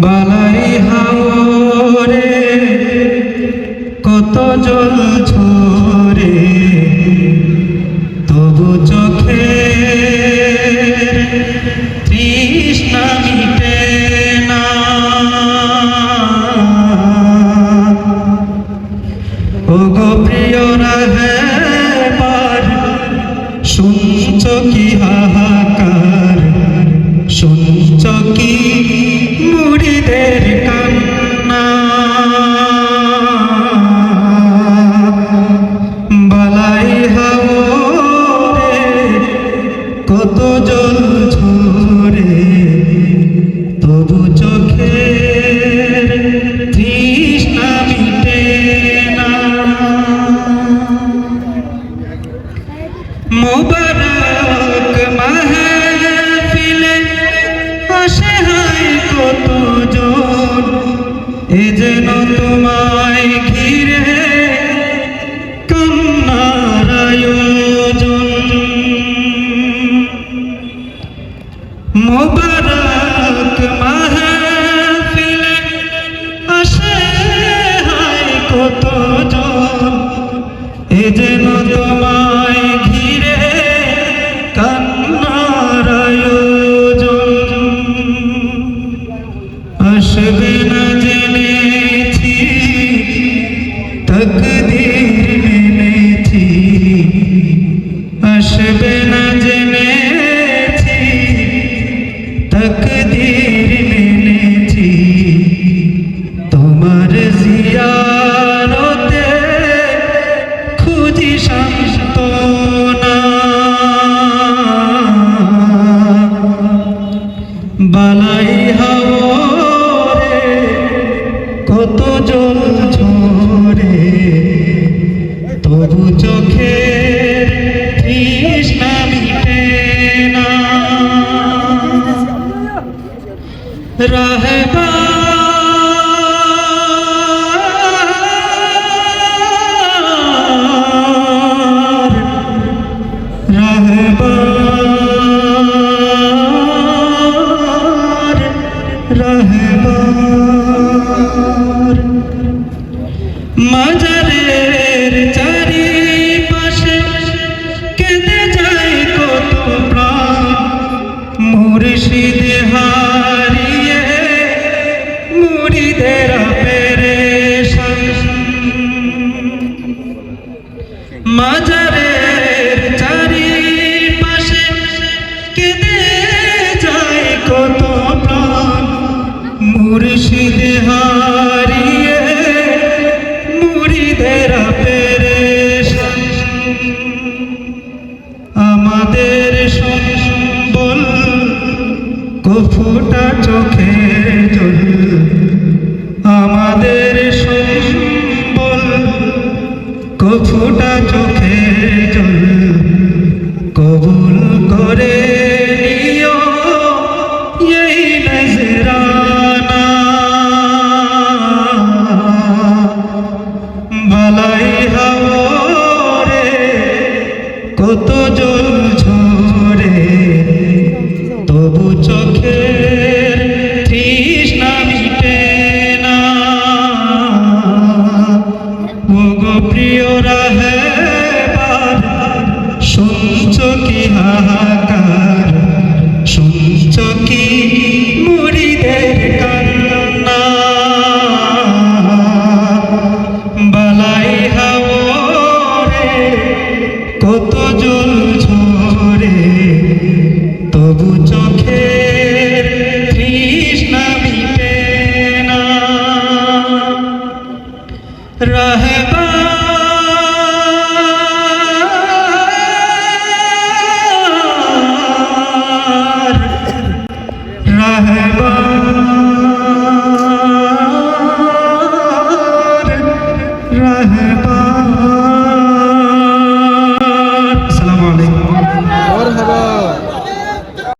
বালাই হাওরে কত জল ঝরে শুনছ কি হাহাকার? মোবারক মাহফিলে আসে হয় এ যেন তোমায় বালাই হাওরে কত জল ঝরে। তবু চোখে তৃষ্ণা মিটে না। রাহবার মাজারের চারিপাশে কেঁদে যায় কত প্রাণ। মুর্শিদ হারিয়ে মুড়িদের পেরেশান। মাজারের চারিপাশে কেঁদে যায় কত প্রাণ। মুর্শিদ হারিয়ে আমাদের সম্বল কফুটা চোখে জল। আমাদের সম্বল কফুটা চোখে জল। কবুল করে এই হাওরে কত